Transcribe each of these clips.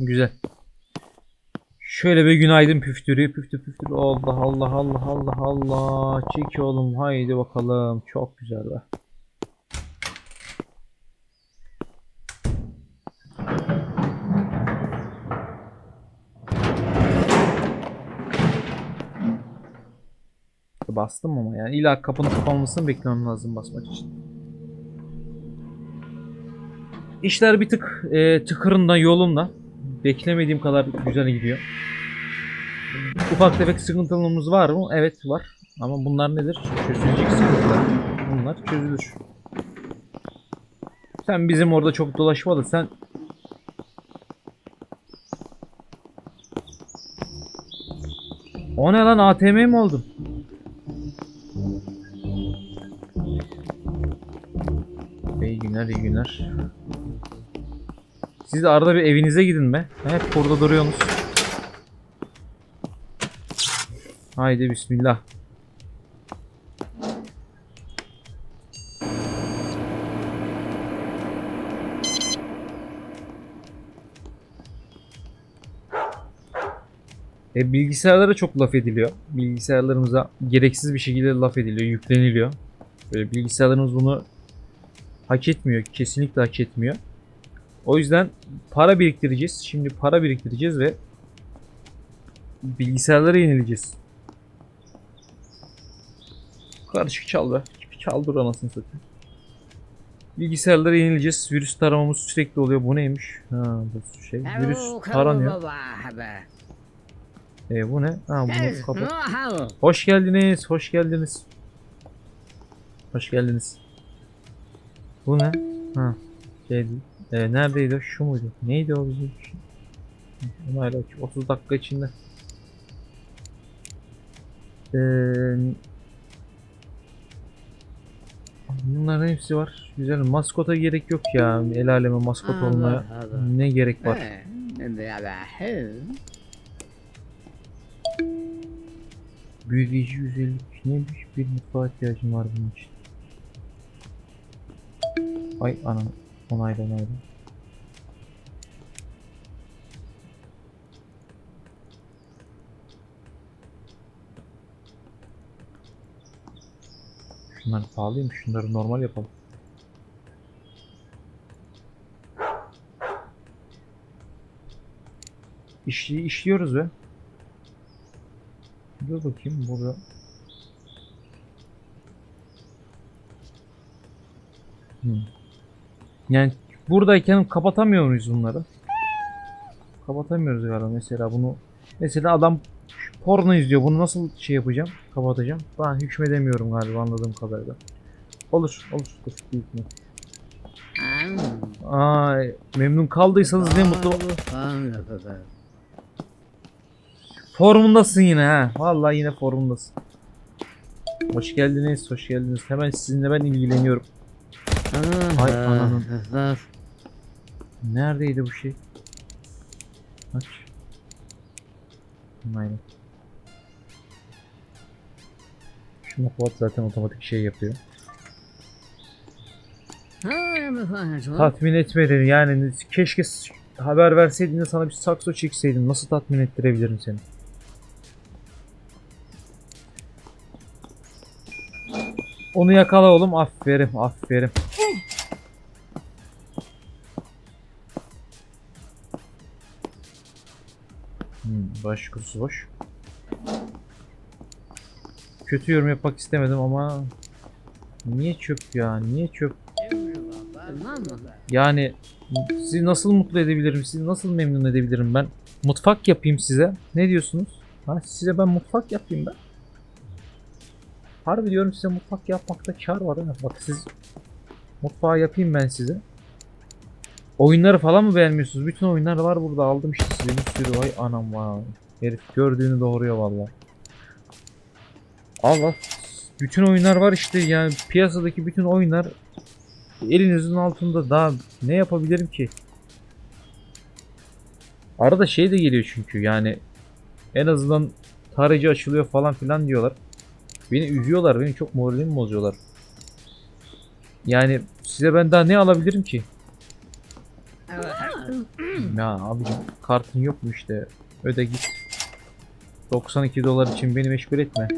Güzel. Şöyle bir günaydın püftürü püftü püftürü Allah Allah Allah Allah Allah çek oğlum haydi bakalım çok güzel be. Bastım ama yani illa kapının kapanmasını beklemem lazım basmak için. İşler bir tık e, tıkırında yolunda. Beklemediğim kadar güzel gidiyor. Ufak tefek sıkıntılarımız var mı? Evet var. Ama bunlar nedir? Çözülecek sıkıntılar. Bunlar çözülür. Sen bizim orada çok dolaşma sen O ne lan ATM mi oldun? İyi günler iyi günler. Siz de arada bir evinize gidin be. Hep burada duruyorsunuz. Haydi bismillah. E, bilgisayarlara çok laf ediliyor. Bilgisayarlarımıza gereksiz bir şekilde laf ediliyor, yükleniliyor. Böyle bilgisayarlarımız bunu hak etmiyor. Kesinlikle hak etmiyor. O yüzden para biriktireceğiz. Şimdi para biriktireceğiz ve bilgisayarları yenileyeceğiz. Karışık çal be. Çal dur anasını satayım. Bilgisayarları yenileyeceğiz. Virüs taramamız sürekli oluyor. Bu neymiş? Ha bu şey. Virüs taranıyor. E bu ne? Ha bunu kapat. Hoş geldiniz. Hoş geldiniz. Hoş geldiniz. Bu ne? Ha. Şey değil. E, neredeydi o? Şu muydu? Neydi o bizim? Onu hala 30 dakika içinde. Eee Bunların hepsi var. Güzel. Maskota gerek yok ya. El aleme maskot olmaya ne gerek var? Büyüleyici özellik ne bir, bir mutfağa ihtiyacım var bunun için. Ay anam onayla onayla. Şunlar pahalıymış. Şunları normal yapalım. İşli, işliyoruz be. Dur bakayım burada. Hmm. Yani buradayken kapatamıyor muyuz bunları? Kapatamıyoruz galiba mesela bunu. Mesela adam porno izliyor. Bunu nasıl şey yapacağım? Kapatacağım. Ben hükmedemiyorum galiba anladığım kadarıyla. Olur, olur. Dur, büyük mü? Ay, memnun kaldıysanız ne mutlu. Formundasın yine ha. Vallahi yine formundasın. Hoş geldiniz, hoş geldiniz. Hemen sizinle ben ilgileniyorum. Ay ananın. Neredeydi bu şey? Aç. Aynen. Şu kapat zaten otomatik şey yapıyor. Tatmin etmedi yani keşke haber verseydin de sana bir sakso çekseydim. Nasıl tatmin ettirebilirim seni? Onu yakala oğlum. Aferin, aferin. Baş kutusu boş. Kötü yorum yapmak istemedim ama niye çöp ya? Niye çöp? Yani sizi nasıl mutlu edebilirim? Sizi nasıl memnun edebilirim ben? Mutfak yapayım size. Ne diyorsunuz? Ha, size ben mutfak yapayım ben. Harbi diyorum size mutfak yapmakta kar var ha. Bak siz mutfağı yapayım ben size. Oyunları falan mı beğenmiyorsunuz? Bütün oyunlar var burada. Aldım işte size bir sürü. Vay anam vay. Herif gördüğünü doğuruyor valla. Allah. Bütün oyunlar var işte yani piyasadaki bütün oyunlar elinizin altında daha ne yapabilirim ki? Arada şey de geliyor çünkü yani en azından tarayıcı açılıyor falan filan diyorlar. Beni üzüyorlar, beni çok moralimi bozuyorlar. Yani size ben daha ne alabilirim ki? Ya abicim kartın yok mu işte? Öde git. 92 dolar için beni meşgul etme.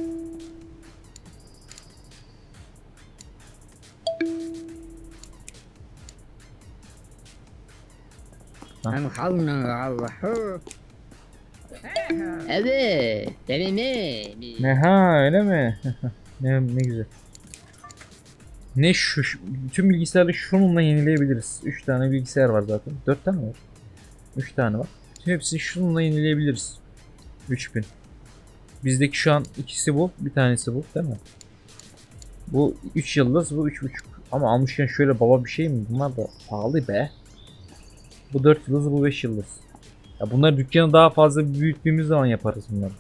Evet, benim ne? Ne ha öyle mi? ne, ne güzel. Ne şu, şu bütün bilgisayarı şununla yenileyebiliriz. 3 tane bilgisayar var zaten. 4 tane var. 3 tane var. Hepsini şununla yenileyebiliriz. 3000. Bizdeki şu an ikisi bu, bir tanesi bu değil mi? Bu 3 yıldız, bu 3.5. Ama almışken şöyle baba bir şey mi? Bunlar da pahalı be. Bu 4 yıldız, bu 5 yıldız. Ya bunları dükkanı daha fazla büyüttüğümüz zaman yaparız bunları.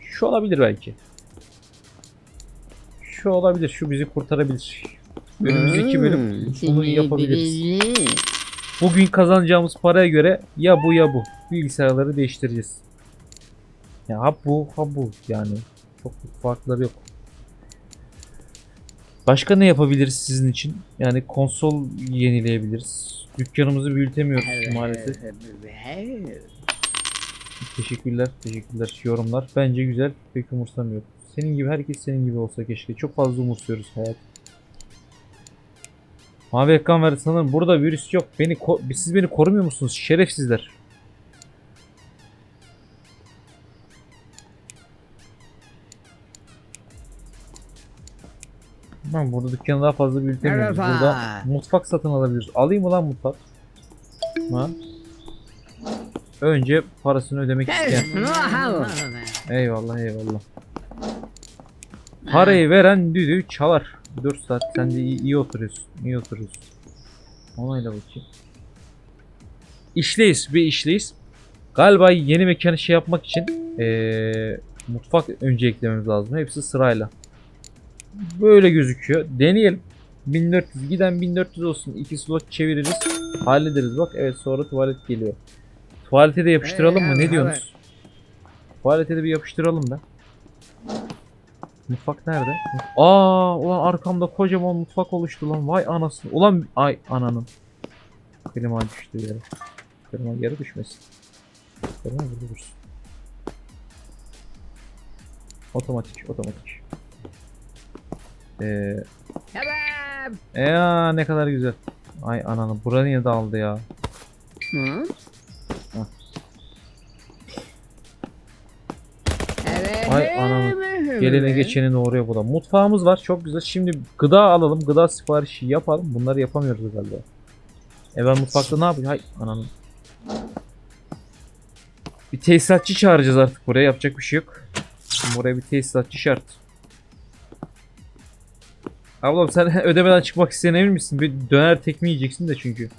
Şu olabilir belki. Şu olabilir. Şu bizi kurtarabilir. Önümüzdeki bölüm bunu yapabiliriz. Bugün kazanacağımız paraya göre ya bu ya bu. Bilgisayarları değiştireceğiz. Ya ha bu ha bu yani. Çok farkları yok. Başka ne yapabiliriz sizin için? Yani konsol yenileyebiliriz. Dükkanımızı büyütemiyoruz maalesef. Teşekkürler, teşekkürler. Yorumlar bence güzel. Pek umursamıyorum. Senin gibi herkes senin gibi olsa keşke. Çok fazla umursuyoruz hayat. Mavi ekran verdi sanırım. Burada virüs yok. Beni siz beni korumuyor musunuz? Şerefsizler. Ben burada dükkanı daha fazla büyütemiyoruz. Burada mutfak satın alabiliriz. Alayım mı lan mutfak? Ha? Önce parasını ödemek isteyen. Eyvallah eyvallah. Parayı veren düdüğü çalar. 4 saat sen de iyi, iyi oturuyorsun. İyi oturuyorsun. Onayla bakayım. İşleyiz bir işleyiz. Galiba yeni mekanı şey yapmak için eee, mutfak önce eklememiz lazım. Hepsi sırayla. Böyle gözüküyor. Deneyelim. 1400 giden 1400 olsun. 2 slot çeviririz. Hallederiz bak. Evet sonra tuvalet geliyor. Tuvalete de yapıştıralım mı? Ne diyorsunuz? Tuvalete de bir yapıştıralım da. Mutfak nerede? Aa, ulan arkamda kocaman mutfak oluştu lan. Vay anasını. Ulan ay ananın. Klima düştü yere. Klima yere düşmesin. Klima burada dursun. Otomatik, otomatik. Ee, ya ne kadar güzel. Ay ananı. Bura niye dağıldı ya? Ay ananı. Gelene geçeni doğruya bu da. Mutfağımız var çok güzel. Şimdi gıda alalım. Gıda siparişi yapalım. Bunları yapamıyoruz galiba. E ben mutfakta ne yapayım? Hay ananın. Bir tesisatçı çağıracağız artık buraya. Yapacak bir şey yok. Şimdi buraya bir tesisatçı şart. Ablam sen ödemeden çıkmak isteyen emin misin? Bir döner tekme yiyeceksin de çünkü.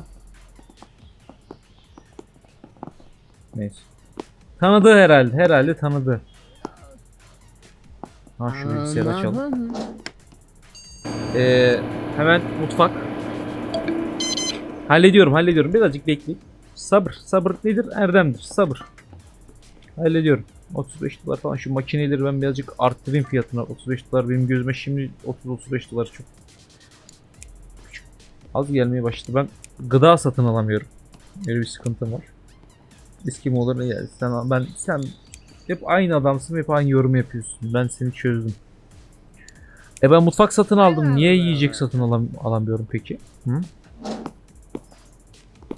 Neyse. Tanıdı herhalde. Herhalde tanıdı. Ha şu bilgisayarı açalım. Ee, hemen mutfak. Hallediyorum hallediyorum. Birazcık bekleyin. Sabır. Sabır nedir? Erdemdir. Sabır. Hallediyorum. 35 dolar falan. Şu makineleri ben birazcık arttırayım fiyatına. 35 dolar benim gözüme şimdi 30-35 dolar çok küçük. Az gelmeye başladı. Ben gıda satın alamıyorum. Öyle bir sıkıntım var. Eski olur ne yani sen ben sen hep aynı adamsın hep aynı yorum yapıyorsun. Ben seni çözdüm. E ben mutfak satın aldım. Niye yiyecek satın alam alamıyorum peki? Hı?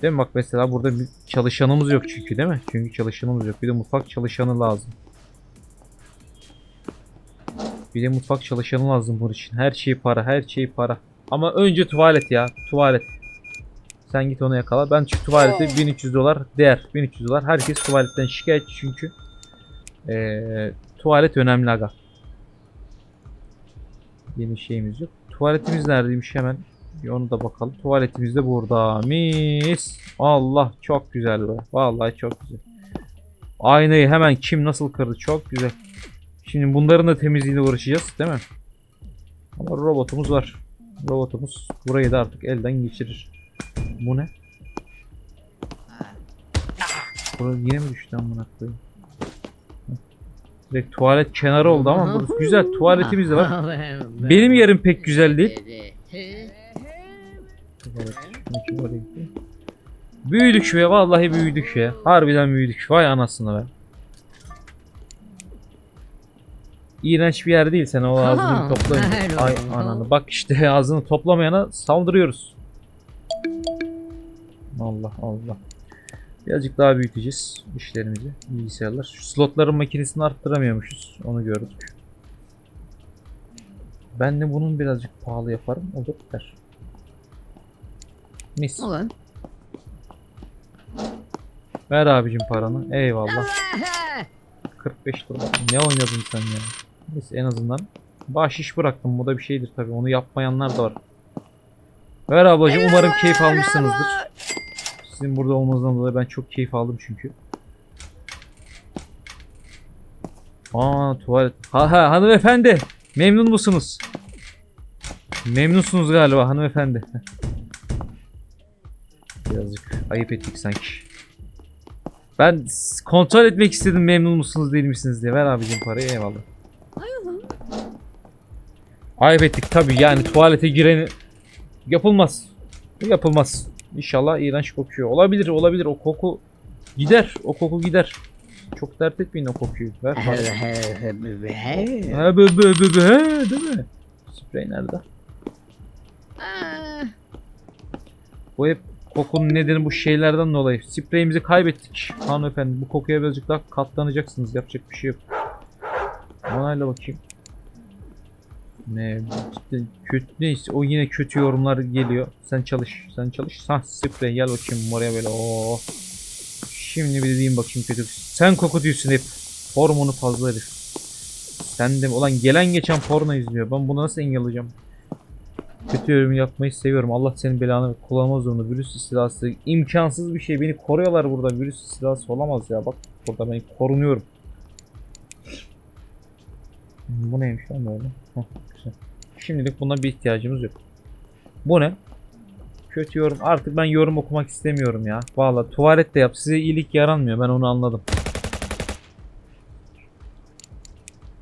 Değil mi? Bak mesela burada bir çalışanımız yok çünkü değil mi? Çünkü çalışanımız yok. Bir de mutfak çalışanı lazım. Bir de mutfak çalışanı lazım bunun için. Her şey para, her şey para. Ama önce tuvalet ya. Tuvalet. Sen git onu yakala. Ben şu tuvalete 1300 dolar değer. 1300 dolar. Herkes tuvaletten şikayetçi çünkü. Ee, tuvalet önemli aga. Yeni şeyimiz yok. Tuvaletimiz neredeymiş hemen. Bir onu da bakalım. Tuvaletimiz de burada. Mis. Allah çok güzel be. Vallahi çok güzel. Aynayı hemen kim nasıl kırdı çok güzel. Şimdi bunların da temizliğine uğraşacağız değil mi? Ama robotumuz var. Robotumuz burayı da artık elden geçirir. Bu ne? Burası yine mi düştü amına koyayım? Direkt tuvalet kenarı oldu ama burası güzel. Tuvaletimiz de var. Benim yerim pek güzel değil. Büyüdük be vallahi büyüdük ya. Harbiden büyüdük. Vay anasını be. İğrenç bir yer değil sen o ağzını toplayın. Ay ananı bak işte ağzını toplamayana saldırıyoruz. Allah Allah. Birazcık daha büyüteceğiz işlerimizi bilgisayarlar. Şu slotların makinesini arttıramıyormuşuz. Onu gördük. Ben de bunun birazcık pahalı yaparım. O da biter. Mis. Olur. Ver abicim paranı. Eyvallah. 45 dolar. Ne oynadın sen ya? Neyse en azından bahşiş bıraktım. Bu da bir şeydir tabii. Onu yapmayanlar da var. Ver ablacığım. Umarım keyif almışsınızdır. Sizin burada olmanızdan dolayı ben çok keyif aldım çünkü. Aa tuvalet. Ha ha hanımefendi. Memnun musunuz? Memnunsunuz galiba hanımefendi. Birazcık ayıp ettik sanki. Ben kontrol etmek istedim memnun musunuz değil misiniz diye. Ver abicim parayı eyvallah. Ayıp ettik tabii yani tuvalete gireni yapılmaz. Yapılmaz. İnşallah iğrenç kokuyor. Olabilir olabilir o koku gider. O koku gider. Çok dert etmeyin o kokuyu. Ver parayı. Ha bö bö bö bö he, değil mi? Sprey nerede? Bu hep kokunun nedeni bu şeylerden dolayı. Spreyimizi kaybettik. Hanımefendi bu kokuya birazcık daha katlanacaksınız. Yapacak bir şey yok. Onayla bakayım. Ne kötü neyse o yine kötü yorumlar geliyor. Sen çalış. Sen çalış. Sah sprey gel bakayım oraya böyle. Oo. Şimdi bir dediğim bakayım kötü. Sen koku diyorsun hep. Hormonu fazla herif. Sen de ulan gelen geçen porno izliyor. Ben bunu nasıl engelleyeceğim? Kötü yorum yapmayı seviyorum. Allah senin belanı kullanmaz zorunda. Virüs istilası imkansız bir şey. Beni koruyorlar burada. Virüs istilası olamaz ya. Bak burada ben korunuyorum. Bu neymiş lan böyle? Heh, güzel. Şimdilik buna bir ihtiyacımız yok. Bu ne? Kötü yorum. Artık ben yorum okumak istemiyorum ya. Vallahi tuvalet de yap. Size iyilik yaranmıyor. Ben onu anladım.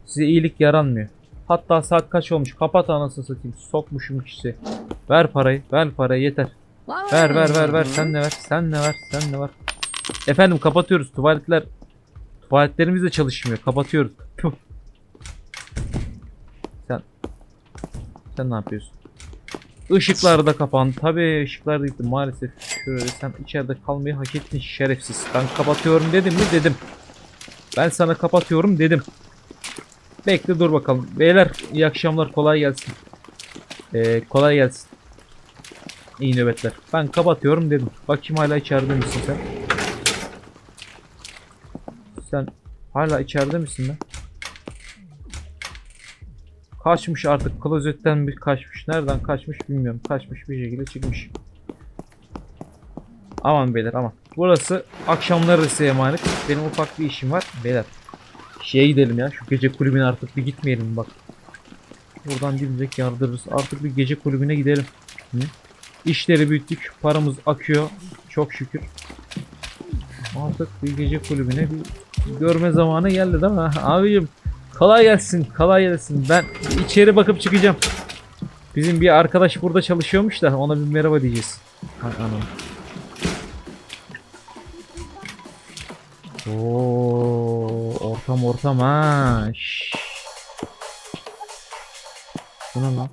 Size iyilik yaranmıyor. Hatta saat kaç olmuş? Kapat anasını satayım. Sokmuşum kişi. Ver parayı. Ver parayı yeter. Ver ver ver ver. Sen de ver. Sen de ver. Sen de ver. Efendim kapatıyoruz. Tuvaletler tuvaletlerimiz de çalışmıyor. Kapatıyoruz. Sen sen ne yapıyorsun? Işıklar da kapandı. Tabii ışıklar da gitti maalesef. Şöyle sen içeride kalmayı hak ettin şerefsiz. Ben kapatıyorum dedim mi? Dedim. Ben sana kapatıyorum dedim. Bekle dur bakalım. Beyler iyi akşamlar kolay gelsin. Ee, kolay gelsin. İyi nöbetler. Ben kapatıyorum dedim. Bakayım hala içeride misin sen? Sen hala içeride misin lan? Kaçmış artık klozetten bir kaçmış. Nereden kaçmış bilmiyorum. Kaçmış bir şekilde çıkmış. Aman beyler aman. Burası akşamları size emanet. Benim ufak bir işim var. Beyler şeye gidelim ya. Şu gece kulübüne artık bir gitmeyelim bak. Buradan dimdik yardırırız. Artık bir gece kulübüne gidelim. Hı? İşleri büyüttük. Paramız akıyor. Çok şükür. Artık bir gece kulübüne bir görme zamanı geldi değil mi? Abicim kolay gelsin. Kolay gelsin. Ben içeri bakıp çıkacağım. Bizim bir arkadaş burada çalışıyormuş da ona bir merhaba diyeceğiz. Anam. Oo, ortam ortam ha. Şşş. Bu ne lan?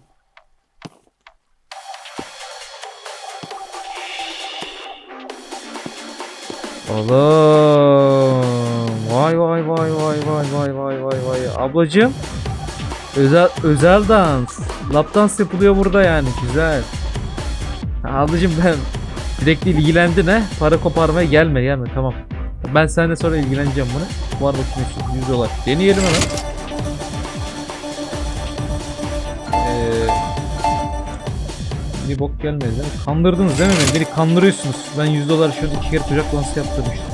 Oğlum. Vay vay vay vay vay vay vay vay vay. Ablacım. Özel özel dans. Lap dans yapılıyor burada yani. Güzel. Ha, Ablacım ben direkt ilgilendin ha. Para koparmaya gelme gelme tamam. Ben seninle sonra ilgileneceğim bunu. Var makinesi 100 dolar. Deneyelim hemen. Ee, bir bok gelmedi? Kandırdınız değil mi beni? Beni kandırıyorsunuz. Ben 100 dolar şöyle iki kere kucak lansı yaptırmıştım.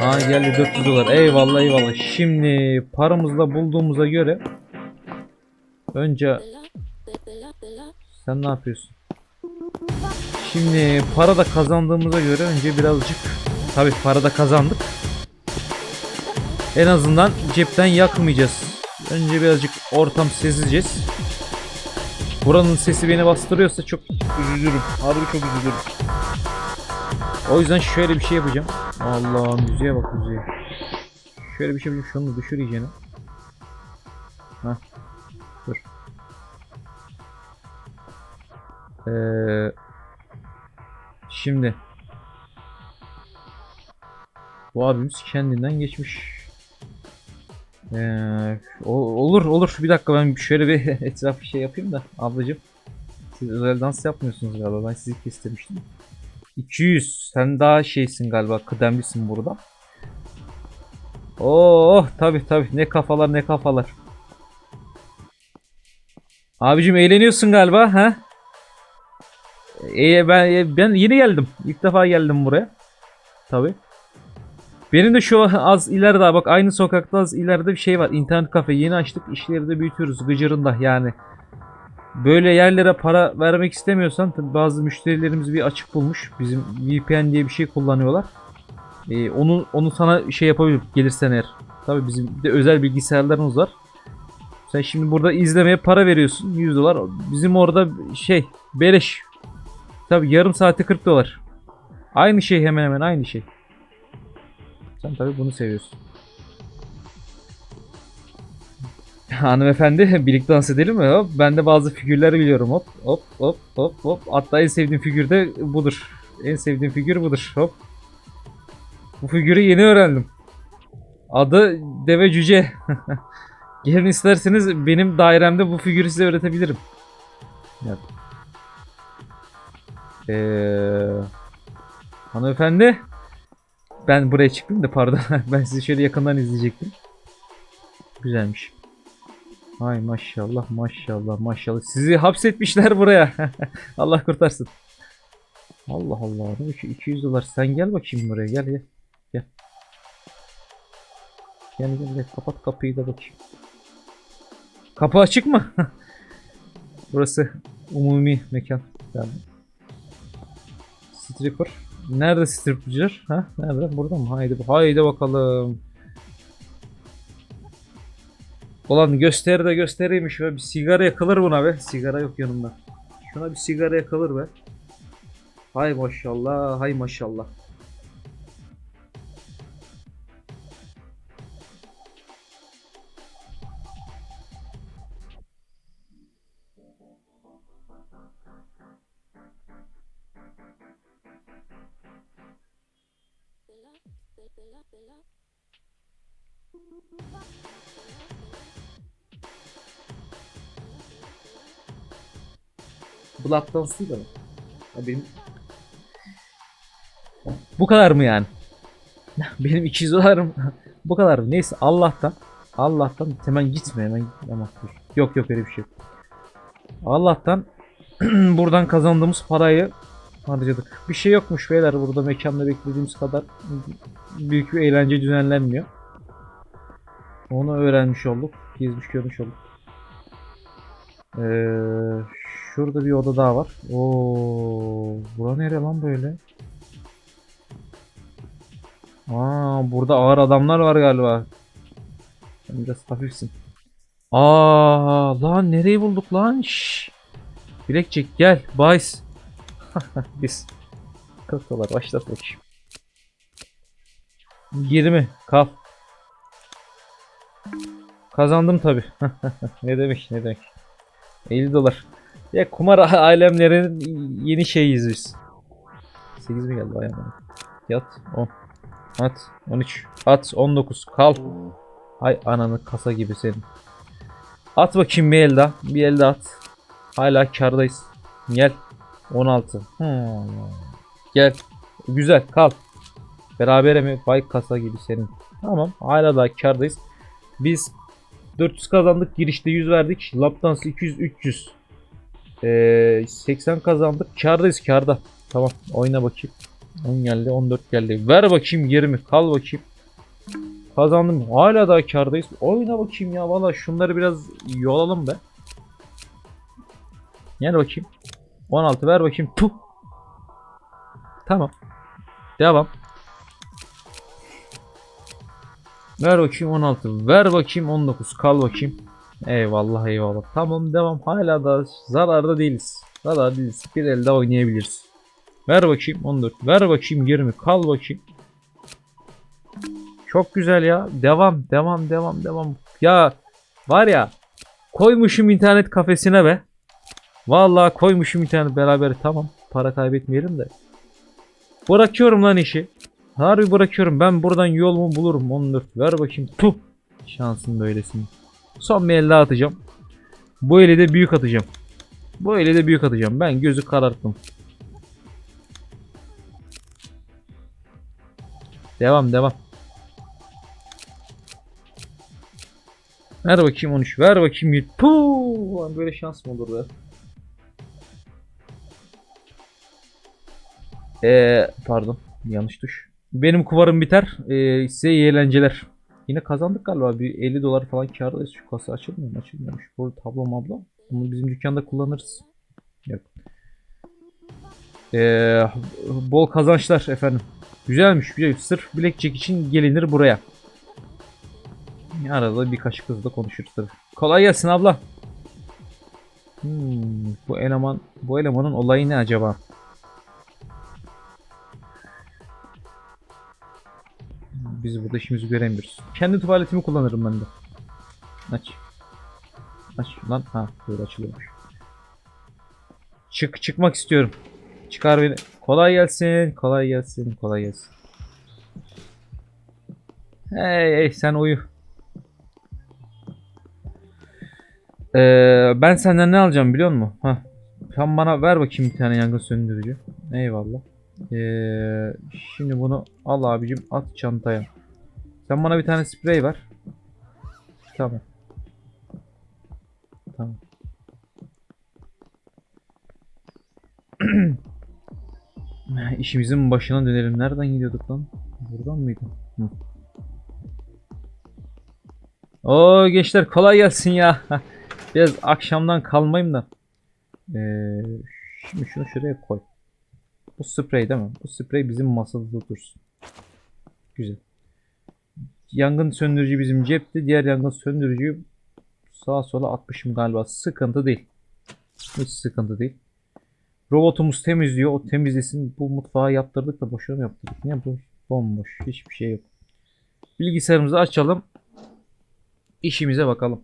Aa geldi 400 dolar. Eyvallah eyvallah. Şimdi paramızla bulduğumuza göre önce sen ne yapıyorsun? Şimdi para da kazandığımıza göre önce birazcık tabii para da kazandık. En azından cepten yakmayacağız. Önce birazcık ortam sezeceğiz. Buranın sesi beni bastırıyorsa çok üzülürüm. Harbi çok üzülürüm. O yüzden şöyle bir şey yapacağım. Allah'ım müziğe bak müziğe. Şöyle bir şey yapacağım. Şunu düşür iyicene. Hah. Dur. Ee, şimdi. Bu abimiz kendinden geçmiş. Ee, olur olur. Bir dakika ben şöyle bir etraf bir şey yapayım da ablacığım. Siz özel dans yapmıyorsunuz galiba. Ben sizi kestirmiştim. 200. Sen daha şeysin galiba. Kıdemlisin burada. Oh tabi tabi ne kafalar ne kafalar. Abicim eğleniyorsun galiba ha? E, ben e, ben yeni geldim. İlk defa geldim buraya. Tabi. Benim de şu az ileride bak aynı sokakta az ileride bir şey var. İnternet kafe yeni açtık. İşleri de büyütüyoruz gıcırında yani. Böyle yerlere para vermek istemiyorsan tabii bazı müşterilerimiz bir açık bulmuş. Bizim VPN diye bir şey kullanıyorlar. Ee, onu onu sana şey yapabilirim gelirsen eğer. Tabii bizim de özel bilgisayarlarımız var. Sen şimdi burada izlemeye para veriyorsun 100 dolar. Bizim orada şey beleş. Tabii yarım saati 40 dolar. Aynı şey hemen hemen aynı şey. Sen tabii bunu seviyorsun. Hanımefendi birlikte dans edelim mi? Hop, ben de bazı figürler biliyorum. Hop hop hop hop hop. Hatta en sevdiğim figür de budur. En sevdiğim figür budur. Hop. Bu figürü yeni öğrendim. Adı Deve Cüce. Gelin isterseniz benim dairemde bu figürü size öğretebilirim. Evet. Ee, hanımefendi. Ben buraya çıktım da pardon. ben sizi şöyle yakından izleyecektim. Güzelmiş. Ay maşallah maşallah maşallah. Sizi hapsetmişler buraya. Allah kurtarsın. Allah Allah. Şu 200 dolar. Sen gel bakayım buraya. Gel gel. Gel. Gel gel gel. Kapat kapıyı da bakayım. Kapı açık mı? Burası umumi mekan. Yani. Stripper. Nerede stripper'cılar? Ha? Nerede? Burada mı? Haydi, haydi bakalım. Ulan gösteri de gösteriymiş be. Bir sigara yakılır buna be. Sigara yok yanımda. Şuna bir sigara yakılır be. Hay maşallah, hay maşallah. Dance değil mi? Ya benim... Bu kadar mı yani? benim 200 dolarım bu kadar mı? Neyse Allah'tan Allah'tan hemen gitme hemen ama. Yok yok öyle bir şey. Allah'tan buradan kazandığımız parayı harcadık. Bir şey yokmuş beyler burada mekanda beklediğimiz kadar büyük bir eğlence düzenlenmiyor. Onu öğrenmiş olduk. Gezmiş görmüş olduk. Ee, şurada bir oda daha var. Oo, bura nere lan böyle? Aa, burada ağır adamlar var galiba. Sen biraz hafifsin. Aa, lan nereyi bulduk lan? Şşş. Blackjack gel. Bahis. Biz. 40 dolar başlat bakayım. 20 kal. Kazandım tabi. ne demek ne demek. 50 dolar. Ya kumar alemlerin yeni şeyiyiz biz. 8 mi geldi ayağına? Yat 10. At 13. At 19. Kal. Hay ananı kasa gibi senin. At bakayım bir el daha. Bir el daha at. Hala kardayız. Gel. 16. Hmm. Gel. Güzel kal. Berabere mi? Bay kasa gibi senin. Tamam. Hala daha kardayız. Biz 400 kazandık. Girişte 100 verdik. Laptans 200 300. Ee, 80 kazandık. Kardayız karda. Tamam. Oyna bakayım. 10 geldi. 14 geldi. Ver bakayım 20. Kal bakayım. Kazandım. Hala daha kardayız. Oyna bakayım ya. Valla şunları biraz yolalım be. Gel bakayım. 16 ver bakayım. Puh. Tamam. Devam. Ver bakayım 16. Ver bakayım 19. Kal bakayım. Eyvallah eyvallah. Tamam devam. Hala da zararda değiliz. Zararda değiliz. Bir elde oynayabiliriz. Ver bakayım 14. Ver bakayım 20. Kal bakayım. Çok güzel ya. Devam, devam, devam, devam. Ya var ya koymuşum internet kafesine be. Vallahi koymuşum internet beraber tamam. Para kaybetmeyelim de. Bırakıyorum lan işi. Harbi bırakıyorum. Ben buradan yolumu bulurum 14. Ver bakayım. Puh. Şansın böylesin. Son bir el daha atacağım. Bu eli de büyük atacağım. Bu eli de büyük atacağım. Ben gözü kararttım. Devam devam. Ver bakayım 13. Ver bakayım 7. Puh! Lan böyle şans mı olur be? Ee, pardon. Yanlış tuş. Benim kuvarım biter. Ee, size iyi eğlenceler. Yine kazandık galiba. Bir 50 dolar falan kârdayız. Şu kasa açılmıyor mu? Açılmıyormuş. Bu tablo mablo. Bunu bizim dükkanda kullanırız. Yok. Ee, bol kazançlar efendim. Güzelmiş güzel. Sırf Blackjack için gelinir buraya. Arada birkaç kızla konuşuruz tabii. Kolay gelsin abla. Hmm, bu eleman bu elemanın olayı ne acaba? Biz burada işimizi göremiyoruz. Kendi tuvaletimi kullanırım ben de. Aç. Aç lan. Ha böyle açılıyormuş. Çık çıkmak istiyorum. Çıkar beni. Kolay gelsin. Kolay gelsin. Kolay gelsin. Hey hey sen uyu. Ee, ben senden ne alacağım biliyor musun? Hah. Sen bana ver bakayım bir tane yangın söndürücü. Eyvallah. Ee, şimdi bunu al abicim at çantaya. Sen bana bir tane sprey ver. Tamam. Tamam. İşimizin başına dönelim. Nereden gidiyorduk lan? Buradan mıydı? Hı. Oo gençler kolay gelsin ya. Biraz akşamdan kalmayayım da. Ee, şimdi şunu şuraya koy. Bu sprey değil mi? Bu sprey bizim masada dursun. Güzel. Yangın söndürücü bizim cepte. Diğer yangın söndürücüyü sağa sola atmışım galiba. Sıkıntı değil. Hiç sıkıntı değil. Robotumuz temizliyor. O temizlesin. Bu mutfağı yaptırdık da boşuna mı yaptırdık? Ne bu? Bomboş. Hiçbir şey yok. Bilgisayarımızı açalım. İşimize bakalım.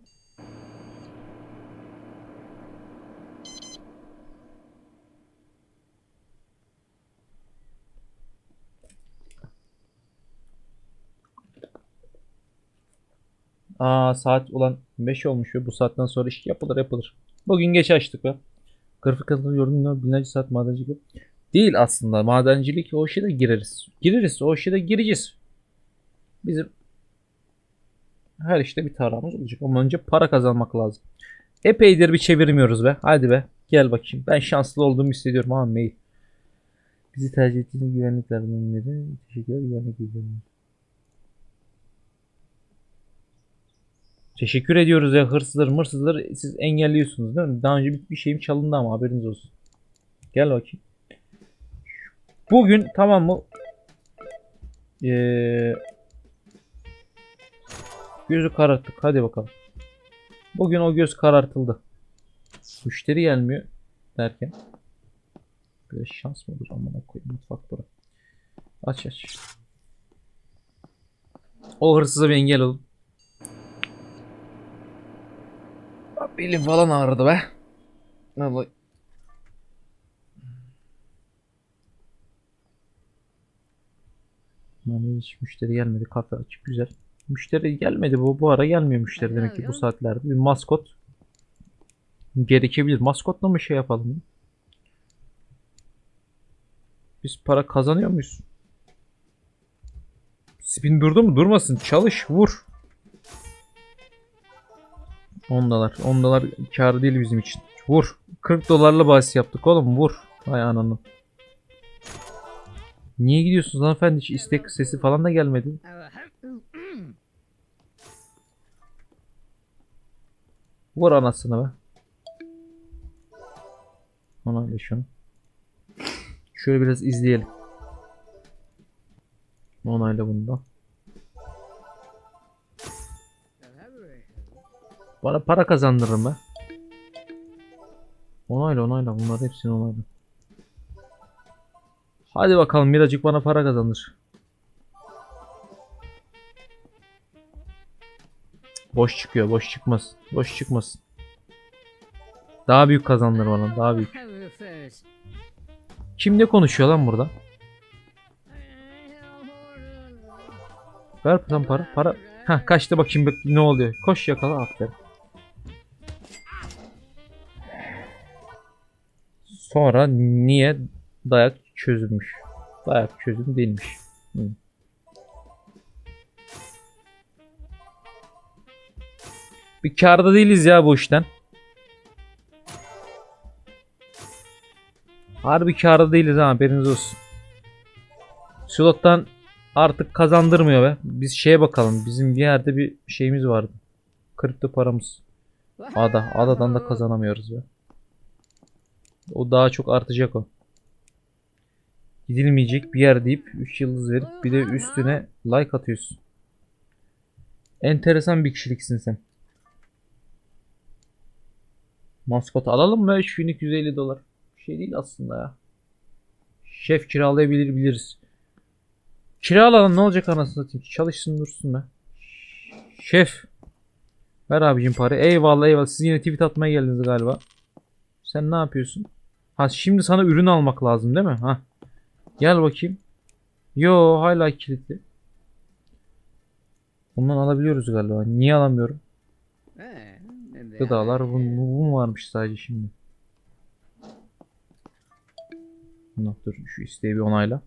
Aa saat ulan 5 olmuş ve bu saatten sonra iş yapılır yapılır. Bugün geç açtık be. Grafik adını ya binlerce saat madencilik. Değil aslında madencilik o işe de gireriz. Gireriz o işe de gireceğiz. Bizim her işte bir tarafımız olacak ama önce para kazanmak lazım. Epeydir bir çevirmiyoruz be. Hadi be. Gel bakayım. Ben şanslı olduğumu hissediyorum ama mail. Bizi tercih ettiğiniz güvenliklerden biri. Teşekkürler güvenlik bilgileriniz. Teşekkür ediyoruz ya hırsızlar mırsızlar siz engelliyorsunuz değil mi? Daha önce bir, bir şeyim çalındı ama haberiniz olsun. Gel bakayım. Bugün tamam mı? Ee, gözü kararttık. Hadi bakalım. Bugün o göz karartıldı. Müşteri gelmiyor derken. Böyle şans mı olur amına koyayım mutfak bura. Aç aç. O hırsıza bir engel olun. Belim falan ağrıdı be. Vallahi. Yani hiç müşteri gelmedi. Kafe açık güzel. Müşteri gelmedi. Bu bu ara gelmiyor müşteri demek ki bu saatlerde. Bir maskot gerekebilir. Maskotla mı şey yapalım? Biz para kazanıyor muyuz? Spin durdu mu? Durmasın. Çalış, vur. 10 dolar. 10 dolar kar değil bizim için. Vur. 40 dolarla bahis yaptık oğlum. Vur. Vay ananı. Niye gidiyorsunuz hanımefendi? Hiç istek sesi falan da gelmedi. Vur anasını be. Onayla şunu. Şöyle biraz izleyelim. Onayla bunu da. Bana para kazandırırım be. Onayla onayla bunları hepsini onayla. Hadi bakalım birazcık bana para kazandır. Boş çıkıyor, boş çıkmaz. Boş çıkmasın. Daha büyük kazandır bana, daha büyük. Kim ne konuşuyor lan burada? Ver lan para, para. Ha kaçtı bakayım bak ne oluyor. Koş yakala aferin. Sonra niye dayak çözülmüş? Dayak çözüm değilmiş. Hı. Bir karda değiliz ya bu işten. Harbi karda değiliz ha haberiniz olsun. Slot'tan artık kazandırmıyor be. Biz şeye bakalım. Bizim bir yerde bir şeyimiz vardı. Kripto paramız. Ada. Adadan da kazanamıyoruz be. O daha çok artacak o. Gidilmeyecek bir yer deyip 3 yıldız verip bir de üstüne like atıyorsun. Enteresan bir kişiliksin sen. Maskot alalım mı? 3250 dolar. Bir şey değil aslında ya. Şef kiralayabilir biliriz. Kiralan ne olacak anasını satayım. Çalışsın dursun be. Şef. Ver abicim parayı. Eyvallah eyvallah. Siz yine tweet atmaya geldiniz galiba. Sen ne yapıyorsun? Ha şimdi sana ürün almak lazım değil mi? Ha. Gel bakayım. Yo hala kilitli. Bundan alabiliyoruz galiba. Niye alamıyorum? Gıdalar bu, bu, bu mu varmış sadece şimdi? Dur, şu isteği bir onayla.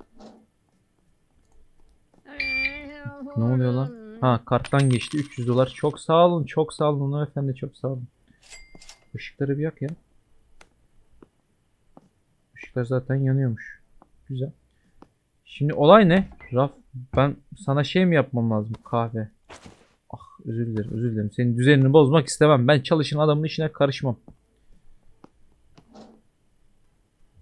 Ne oluyor lan? Ha karttan geçti 300 dolar. Çok sağ olun çok sağ olun hanımefendi çok sağ olun. Işıkları bir yak ya. Işıklar zaten yanıyormuş. Güzel. Şimdi olay ne? Raf ben sana şey mi yapmam lazım? Kahve. Ah özür dilerim özür dilerim. Senin düzenini bozmak istemem. Ben çalışan adamın işine karışmam.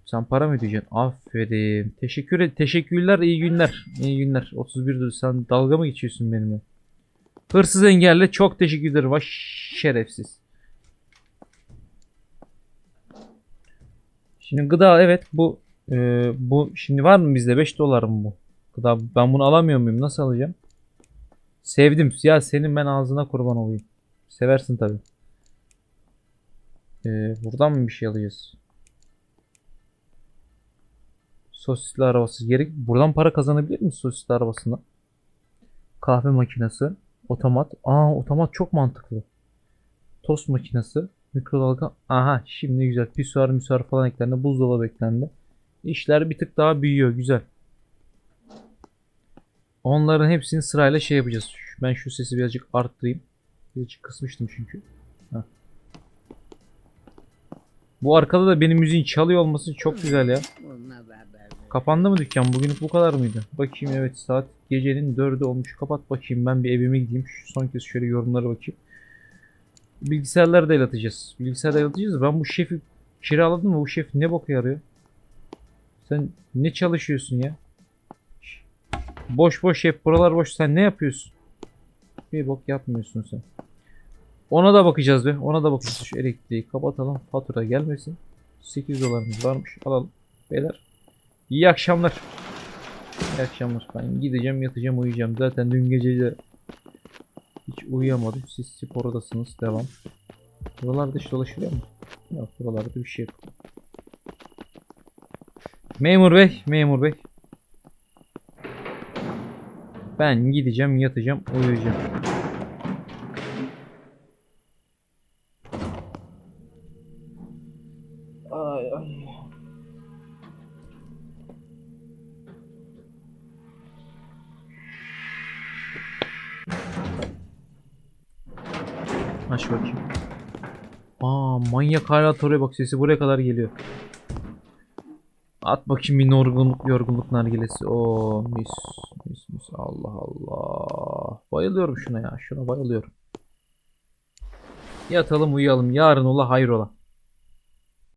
Sen para mı ödeyeceksin? Aferin. Teşekkür et. Teşekkürler. iyi günler. İyi günler. 31 dur. Sen dalga mı geçiyorsun benimle? Hırsız engelle. Çok teşekkür ederim. Vay şerefsiz. Şimdi gıda evet bu e, bu şimdi var mı bizde 5 dolar mı bu? Gıda ben bunu alamıyor muyum? Nasıl alacağım? Sevdim. Ya senin ben ağzına kurban olayım. Seversin tabi. buradan mı bir şey alacağız? Sosisli arabası. Gerek buradan para kazanabilir miyiz sosisli arabasından? Kahve makinesi. Otomat. Aa otomat çok mantıklı. Tost makinesi. Mikrodalga. Aha şimdi güzel. Pisuar müsuar falan eklendi. Buzdolabı eklendi. İşler bir tık daha büyüyor. Güzel. Onların hepsini sırayla şey yapacağız. Ben şu sesi birazcık arttırayım. Birazcık kısmıştım çünkü. Heh. Bu arkada da benim müziğin çalıyor olması çok güzel ya. Kapandı mı dükkan? Bugünlük bu kadar mıydı? Bakayım evet saat gecenin 4'ü olmuş. Kapat bakayım ben bir evime gideyim. Şu son kez şöyle yorumlara bakayım. Bilgisayarları da el atacağız. Bilgisayarda el atacağız. Ben bu şefi kiraladım mı? Bu şef ne boka yarıyor? Sen ne çalışıyorsun ya? Boş boş şef buralar boş. Sen ne yapıyorsun? Bir bok yapmıyorsun sen. Ona da bakacağız be. Ona da bakacağız. Şu elektriği kapatalım. Fatura gelmesin. 8 dolarımız varmış. Alalım. Beyler. İyi akşamlar. İyi akşamlar. Ben gideceğim yatacağım uyuyacağım. Zaten dün gece de hiç uyuyamadım. Siz spor odasınız. Devam. Buralarda hiç dolaşılıyor mu? Yok buralarda bir şey yok. Memur bey. Memur bey. Ben gideceğim yatacağım uyuyacağım. Manyak hala oraya bak sesi buraya kadar geliyor. At bakayım bir yorgunluk yorgunluk nargilesi. Oo mis mis mis Allah Allah. Bayılıyorum şuna ya. Şuna bayılıyorum. Yatalım uyuyalım. Yarın ola hayrola.